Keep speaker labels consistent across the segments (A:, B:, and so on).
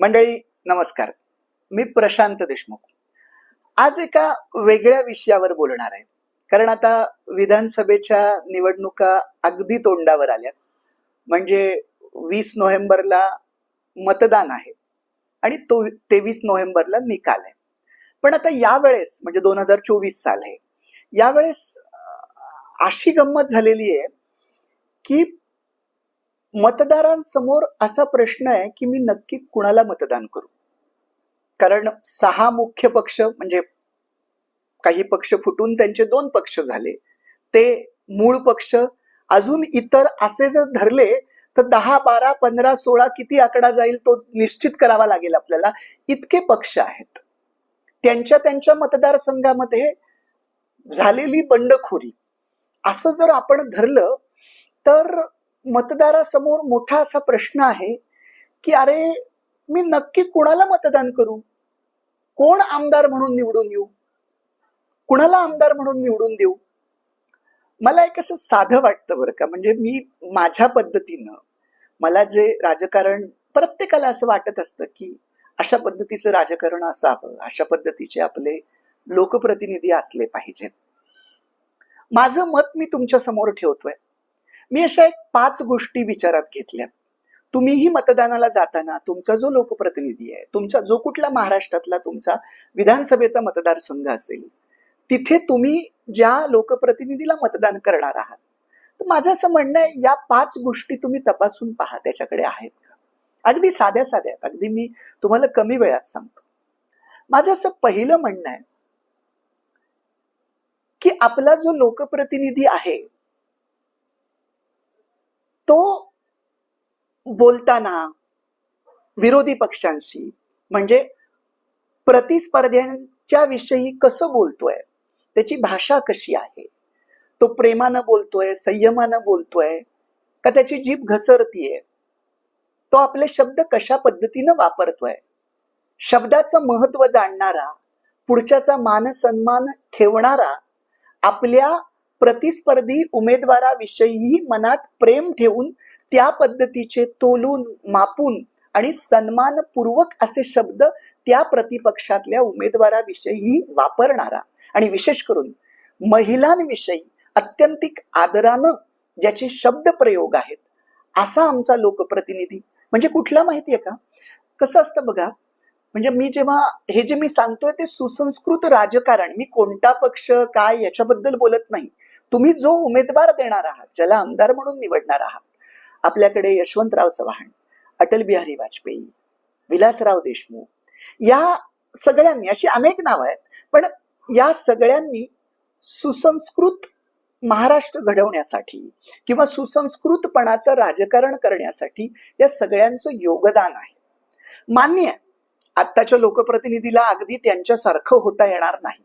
A: मंडळी नमस्कार. मी प्रशांत देशमुख. आज एका वेगळ्या विषयावर बोलणार आहे. कारण आता विधानसभेच्या निवडणुका अगदी तोंडावर आल्या. म्हणजे वीस नोव्हेंबरला मतदान आहे आणि तो तेवीस नोव्हेंबरला निकाल आहे. पण आता यावेळेस म्हणजे दोन हजार चोवीस साल आहे यावेळेस अशी गंमत झालेली आहे की मतदारांसमोर असा प्रश्न आहे की मी नक्की कुणाला मतदान करू? कारण सहा मुख्य पक्ष म्हणजे काही पक्ष फुटून त्यांचे दोन पक्ष झाले. ते मूळ पक्ष अजून इतर असे जर धरले तर दहा बारा पंधरा सोळा किती आकडा जाईल तो निश्चित करावा लागेल आपल्याला. इतके पक्ष आहेत. त्यांच्या त्यांच्या मतदारसंघामध्ये झालेली बंडखोरी. असं जर आपण धरलं तर मतदारासमोर मोठा असा प्रश्न आहे की अरे मी नक्की कुणाला मतदान करू? कोण आमदार म्हणून निवडून येऊ? कुणाला आमदार म्हणून निवडून देऊ? मला एक असं साधं वाटतं बरं का म्हणजे मी माझ्या पद्धतीनं मला जे राजकारण प्रत्येकाला असं वाटत असतं की अशा पद्धतीचं राजकारण असावं अशा पद्धतीचे आपले लोकप्रतिनिधी असले पाहिजेत. माझं मत मी तुमच्यासमोर ठेवतोय. मी अशा एक पाच गोष्टी विचारात घेतल्या. तुम्हीही मतदानाला जाताना तुमचा जो लोकप्रतिनिधी आहे तुमचा जो कुठला महाराष्ट्रातला तुमचा विधानसभेचा मतदारसंघ असेल तिथे तुम्ही ज्या लोकप्रतिनिधीला मतदान करणार आहात तर माझं असं म्हणणं आहे या पाच गोष्टी तुम्ही तपासून पहा त्याच्याकडे आहेत का? अगदी साध्या साध्या अगदी मी तुम्हाला कमी वेळात सांगतो. माझं असं पहिलं म्हणणं आहे की आपला जो लोकप्रतिनिधी आहे तो बोलताना विरोधी पक्षांशी म्हणजे प्रतिस्पर्ध्यांच्या विषयी कसं बोलतोय त्याची भाषा कशी आहे तो प्रेमानं बोलतोय संयमानं बोलतोय का त्याची जीभ घसरतीये तो आपले शब्द कशा पद्धतीनं वापरतोय शब्दाचं महत्त्व जाणणारा पुढच्याचा मान सन्मान ठेवणारा आपल्या प्रतिस्पर्धी उमेदवाराविषयी मनात प्रेम ठेवून त्या पद्धतीचे तोलून मापून आणि सन्मानपूर्वक असे शब्द त्या प्रतिपक्षातल्या उमेदवाराविषयी वापरणारा आणि विशेष करून महिलांविषयी अत्यंतिक आदरानं ज्याचे शब्द प्रयोग आहेत असा आमचा लोकप्रतिनिधी. म्हणजे कुठला माहितीये का? कसं असतं बघा म्हणजे मी जेव्हा हे जे मी सांगतोय ते सुसंस्कृत राजकारण मी कोणता पक्ष काय याच्याबद्दल बोलत नाही. तुम्ही जो उमेदवार देणार आहात ज्याला आमदार म्हणून निवडणार आहात आपल्याकडे यशवंतराव चव्हाण अटल बिहारी वाजपेयी विलासराव देशमुख या सगळ्यांनी अशी अनेक नावं आहेत पण या सगळ्यांनी सुसंस्कृत महाराष्ट्र घडवण्यासाठी किंवा सुसंस्कृतपणाचं राजकारण करण्यासाठी या सगळ्यांचं योगदान आहे. मान्य आहे आत्ताच्या लोकप्रतिनिधीला अगदी त्यांच्यासारखं होता येणार नाही.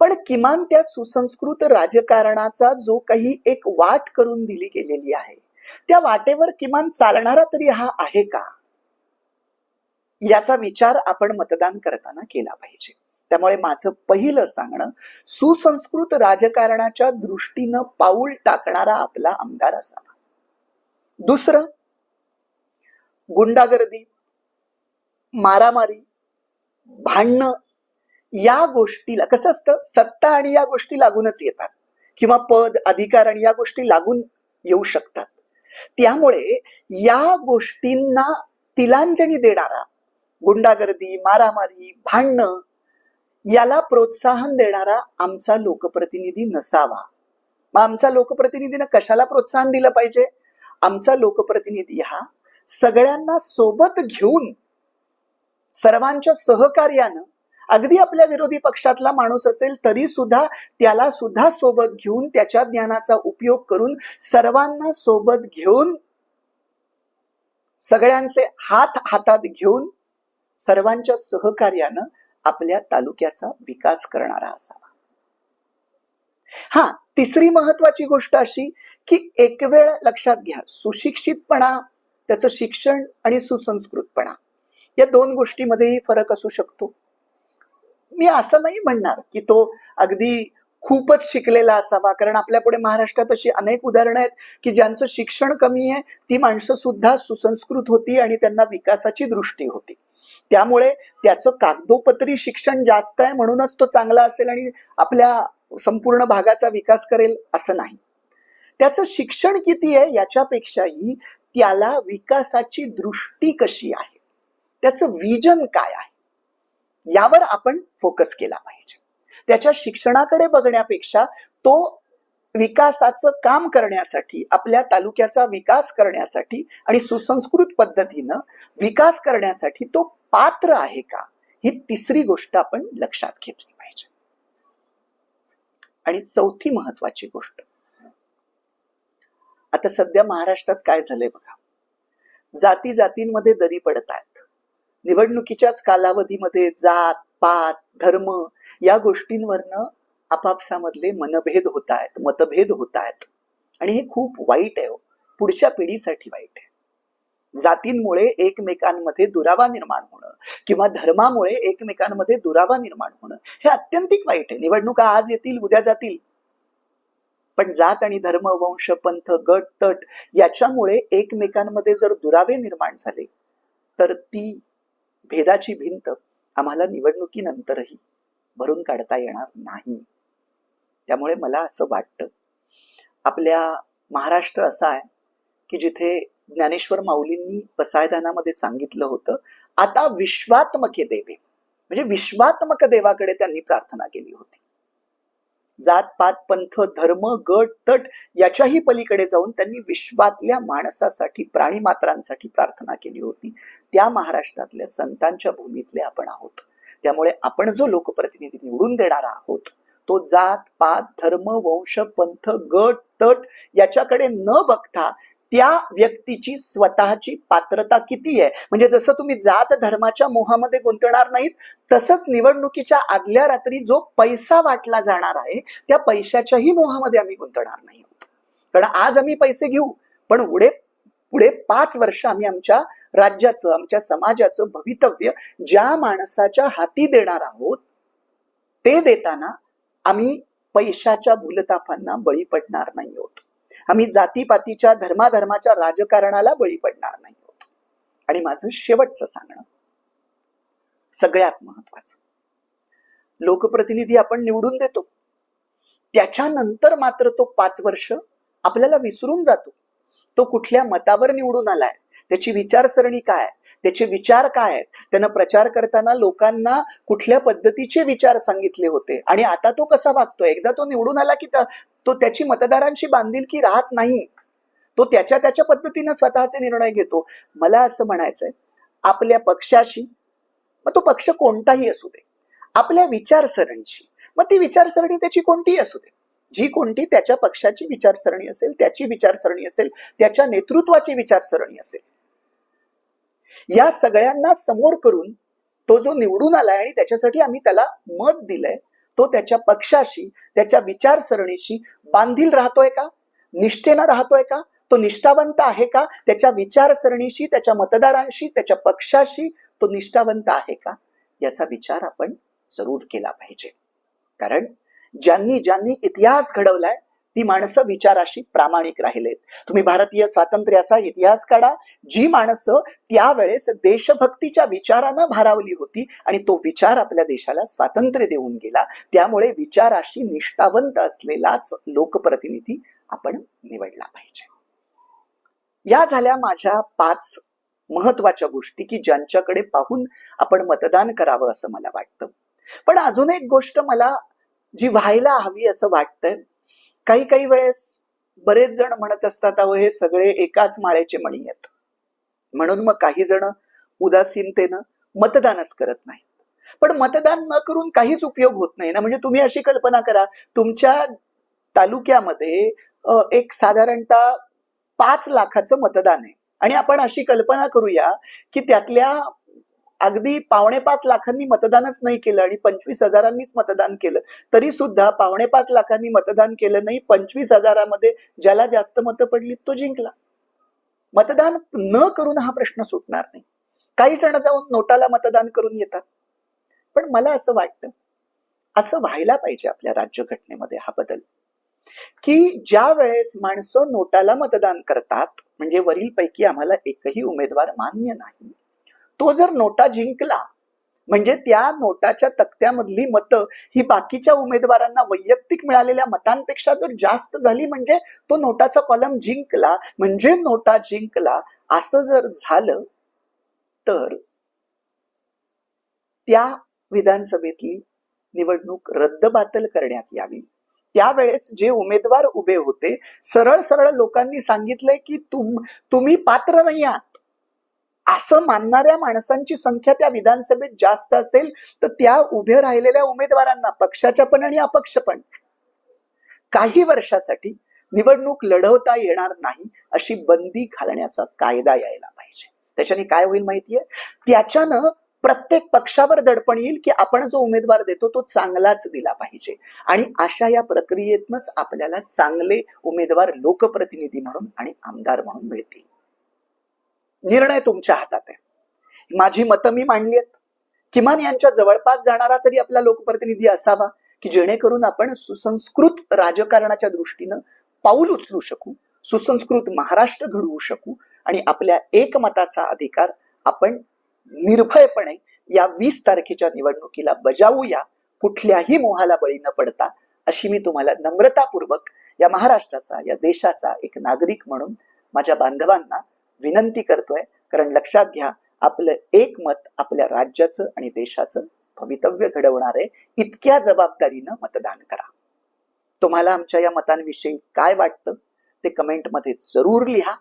A: पण किमान त्या सुसंस्कृत राजकारणाचा जो काही एक वाट करून दिली गेलेली आहे त्या वाटेवर किमान चालणारा तरी हा आहे का? याचा विचार आपण मतदान करताना केला पाहिजे. त्यामुळे माझं पहिलं सांगणं सुसंस्कृत राजकारणाच्या दृष्टीनं पाऊल टाकणारा आपला आमदार असावा. दुसरं गुंडागर्दी मारामारी भांडणं या गोष्टीला कसं असतं? सत्ता आणि या गोष्टी लागूनच येतात. किंवा पद अधिकार आणि या गोष्टी लागून येऊ शकतात. त्यामुळे या गोष्टींना तिलांजली देणारा गुंडागर्दी मारामारी भांडणं याला प्रोत्साहन देणारा आमचा लोकप्रतिनिधी नसावा. मग आमचा लोकप्रतिनिधीनं कशाला प्रोत्साहन दिलं पाहिजे? आमचा लोकप्रतिनिधी हा सगळ्यांना सोबत घेऊन सर्वांच्या सहकार्यानं अगदी आपल्या विरोधी पक्षातला माणूस असेल तरी सुद्धा त्याला सुद्धा सोबत घेऊन त्याच्या ज्ञानाचा उपयोग करून सर्वांना सोबत घेऊन सगळ्यांचे हात हातात घेऊन सर्वांच्या सहकार्यानं आपल्या तालुक्याचा विकास करणारा असावा. हा तिसरी महत्वाची गोष्ट अशी की एक वेळ लक्षात घ्या सुशिक्षितपणा त्याचं शिक्षण आणि सुसंस्कृतपणा या दोन गोष्टीमध्येही फरक असू शकतो. मी असं नाही म्हणणार की तो अगदी खूपच शिकलेला असावा. कारण आपल्या पुढे महाराष्ट्रात अशी अनेक उदाहरणं आहेत की ज्यांचं शिक्षण कमी आहे ती माणसं सुद्धा सुसंस्कृत होती आणि त्यांना विकासाची दृष्टी होती. त्यामुळे त्याचं कागदोपत्री शिक्षण जास्त आहे म्हणूनच तो चांगला असेल आणि आपल्या संपूर्ण भागाचा विकास करेल असं नाही. त्याचं शिक्षण किती आहे याच्यापेक्षाही त्याला विकासाची दृष्टी कशी आहे? त्याचं विजन काय आहे? यावर आपण फोकस केला पाहिजे. त्याच्या शिक्षणाकडे बघण्यापेक्षा तो विकासाचं काम करण्यासाठी आपल्या तालुक्याचा विकास करण्यासाठी आणि सुसंस्कृत पद्धतीनं विकास करण्यासाठी तो पात्र आहे का ही तिसरी गोष्ट आपण लक्षात घेतली पाहिजे. आणि चौथी महत्वाची गोष्ट. आता सध्या महाराष्ट्रात काय झालंय बघा. जाती जातींमध्ये दरी पडत आहेत निवडणुकीच्याच कालावधीमध्ये जात पात धर्म या गोष्टींवरनं आपापसामधले मनभेद होत आहेत मतभेद होत आहेत. आणि हे खूप वाईट आहे हो. पुढच्या पिढीसाठी वाईट आहे. जातींमुळे एकमेकांमध्ये दुरावा निर्माण होणं किंवा धर्मामुळे एकमेकांमध्ये दुरावा निर्माण होणं हे अत्यंतिक वाईट आहे. निवडणुका आज येतील उद्या जातील. पण जात आणि धर्म वंश पंथ गट तट याच्यामुळे एकमेकांमध्ये जर दुरावे निर्माण झाले तर ती भेदाची भिंत आम्हाला निवडणुकीनंतरही भरून काढता येणार नाही. त्यामुळे मला असं वाटतं आपल्या महाराष्ट्र असा आहे की जिथे ज्ञानेश्वर माऊलींनी पसायदानामध्ये सांगितलं होतं आता विश्वात्मके देवे म्हणजे विश्वात्मक देवाकडे त्यांनी प्रार्थना केली होती. जात पात पंथ धर्म गट तट याच्याही पलीकडे जाऊन त्यांनी विश्वातल्या माणसासाठी प्राणी मात्रांसाठी प्रार्थना केली होती. त्या महाराष्ट्रातल्या संतांच्या भूमीतले आपण आहोत. त्यामुळे आपण जो लोकप्रतिनिधी निवडून देणारा आहोत तो जात पात धर्म वंश पंथ गट तट याच्याकडे न बघता त्या व्यक्तीची स्वतःची पात्रता किती आहे? म्हणजे जसं तुम्ही जात धर्माच्या मोहामध्ये गुंतणार नाहीत तसंच निवडणुकीच्या आदल्या रात्री जो पैसा वाटला जाणार आहे त्या पैशाच्याही मोहामध्ये आम्ही गुंतणार नाही कारण आज आम्ही पैसे घेऊ पण पुढे पुढे पाच वर्ष आम्ही आमच्या राज्याचं आमच्या समाजाचं भवितव्य ज्या माणसाच्या हाती देणार आहोत ते देताना आम्ही पैशाच्या भूलताफांना बळी पडणार नाही आहोत. आम्ही जातीपातीच्या धर्माधर्माच्या राजकारणाला बळी पडणार नाही आणि माझं शेवटचं सांगणं सगळ्यात महत्वाचं लोकप्रतिनिधी आपण निवडून देतो. त्याच्यानंतर मात्र तो पाच वर्ष आपल्याला विसरून जातो. तो कुठल्या मतावर निवडून आलाय त्याची विचारसरणी काय त्याचे विचार काय आहेत? त्यांना प्रचार करताना लोकांना कुठल्या पद्धतीचे विचार सांगितले होते? आणि आता तो कसा वागतो एकदा तो निवडून आला की तो त्याची मतदारांशी बांधिलकी राहत नाही? तो त्याच्या त्याच्या पद्धतीनं स्वतःचे निर्णय घेतो. मला असं म्हणायचंय आपल्या पक्षाशी मग तो पक्ष कोणताही असू दे. आपल्या विचारसरणीशी मग ती विचारसरणी त्याची कोणतीही असू दे. जी कोणती त्याच्या पक्षाची विचारसरणी असेल त्याची विचारसरणी असेल त्याच्या नेतृत्वाची विचारसरणी असेल. या सगळ्यांना समोर करून तो जो निवडून आलाय आणि त्याच्यासाठी आम्ही त्याला मत दिलंय तो त्याच्या पक्षाशी त्याच्या विचारसरणीशी बांधील राहतोय का? निष्ठेनं राहतोय का? तो निष्ठावंत आहे का? त्याच्या विचारसरणीशी त्याच्या मतदारांशी त्याच्या पक्षाशी तो निष्ठावंत आहे का? याचा विचार आपण जरूर केला पाहिजे. कारण ज्यांनी ज्यांनी इतिहास घडवलाय ती माणसं विचाराशी प्रामाणिक राहिलेत. तुम्ही भारतीय स्वातंत्र्याचा इतिहास काढा. जी माणसं त्यावेळेस देशभक्तीच्या विचारानं भारावली होती आणि तो विचार आपल्या देशाला स्वातंत्र्य देऊन गेला. त्यामुळे विचाराशी निष्ठावंत असलेलाच लोकप्रतिनिधी आपण निवडला पाहिजे. या झाल्या माझ्या पाच महत्त्वाच्या गोष्टी की ज्यांच्याकडे पाहून आपण मतदान करावं असं मला वाटतं. पण अजून एक गोष्ट मला जी व्हायला हवी असं वाटतंय काही काही वेळेस बरेच जण म्हणत असतात अहो हे सगळे एकाच माळेचे मणी आहेत. म्हणून मग काही जण उदासीनतेनं मतदानच करत नाही पण मतदान न करून काहीच उपयोग होत नाही ना? म्हणजे तुम्ही अशी कल्पना करा तुमच्या तालुक्यामध्ये एक साधारणतः पाच लाखाचं मतदान आहे. आणि आपण अशी कल्पना करूया की त्यातल्या अगदी पावणे पाच लाखांनी मतदानच नाही केलं आणि पंचवीस हजारांनीच मतदान केलं. तरी सुद्धा पावणे पाच लाखांनी मतदान केलं नाही पंचवीस हजारामध्ये ज्याला जास्त मतं पडली तो जिंकला. मतदान न करून हा प्रश्न सुटणार नाही. काही जण जाऊन नोटाला मतदान करून येतात. पण मला असं वाटतं असं व्हायला पाहिजे आपल्या राज्यघटनेमध्ये हा बदल. की ज्या वेळेस माणसं नोटाला मतदान करतात म्हणजे वरील पैकी आम्हाला एकही उमेदवार मान्य नाही. तो जर नोटा जिंकला म्हणजे त्या नोटाच्या तक्त्यामधली मतं ही बाकीच्या उमेदवारांना वैयक्तिक मिळालेल्या मतांपेक्षा जर जास्त झाली म्हणजे तो नोटाचा कॉलम जिंकला म्हणजे नोटा जिंकला असं जर झालं तर त्या विधानसभेतली निवडणूक रद्दबातल करण्यात यावी. त्यावेळेस जे उमेदवार उभे होते सरळ सरळ लोकांनी सांगितलंय की तुम तुम्ही पात्र नाही आहात असं मानणाऱ्या माणसांची संख्या त्या विधानसभेत जास्त असेल तर त्या उभे राहिलेल्या उमेदवारांना पक्षाच्या पण आणि अपक्ष पण काही वर्षासाठी निवडणूक लढवता येणार नाही अशी बंदी घालण्याचा कायदा यायला पाहिजे. त्याच्याने काय होईल माहितीये? त्याच्यानं प्रत्येक पक्षावर दडपण येईल की आपण जो उमेदवार देतो तो चांगलाच दिला पाहिजे. आणि अशा या प्रक्रियेतनच आपल्याला चांगले उमेदवार लोकप्रतिनिधी म्हणून आणि आमदार म्हणून मिळतील. निर्णय तुमच्या हातात आहे. माझी मतं मी मांडली आहेत. किमान यांच्या जवळपास जाणारा तरी आपला लोकप्रतिनिधी असावा की जेणेकरून आपण सुसंस्कृत राजकारणाच्या दृष्टीनं पाऊल उचलू शकू सुसंस्कृत महाराष्ट्र घडवू शकू आणि आपल्या एकमताचा अधिकार आपण निर्भयपणे या वीस तारखेच्या निवडणुकीला बजावूया कुठल्याही मोहाला बळी न पडता अशी मी तुम्हाला नम्रतापूर्वक या महाराष्ट्राचा या देशाचा एक नागरिक म्हणून माझ्या बांधवांना विनंती करतोय कारण लक्षात घ्या आपलं एक मत आपल्या राज्याचं आणि देशाचं भवितव्य घडवणार आहे. इतक्या जबाबदारीनं मतदान करा. तुम्हाला आमच्या या मतांविषयी काय वाटतं ते कमेंटमध्ये जरूर लिहा.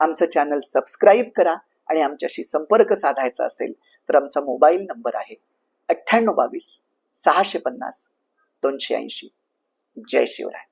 A: आमचं चॅनल सबस्क्राईब करा आणि आमच्याशी संपर्क साधायचा असेल तर आमचा मोबाईल नंबर आहे अठ्ठ्याण्णव बावीस सहाशे पन्नास दोनशे ऐंशी. जय शिवराय.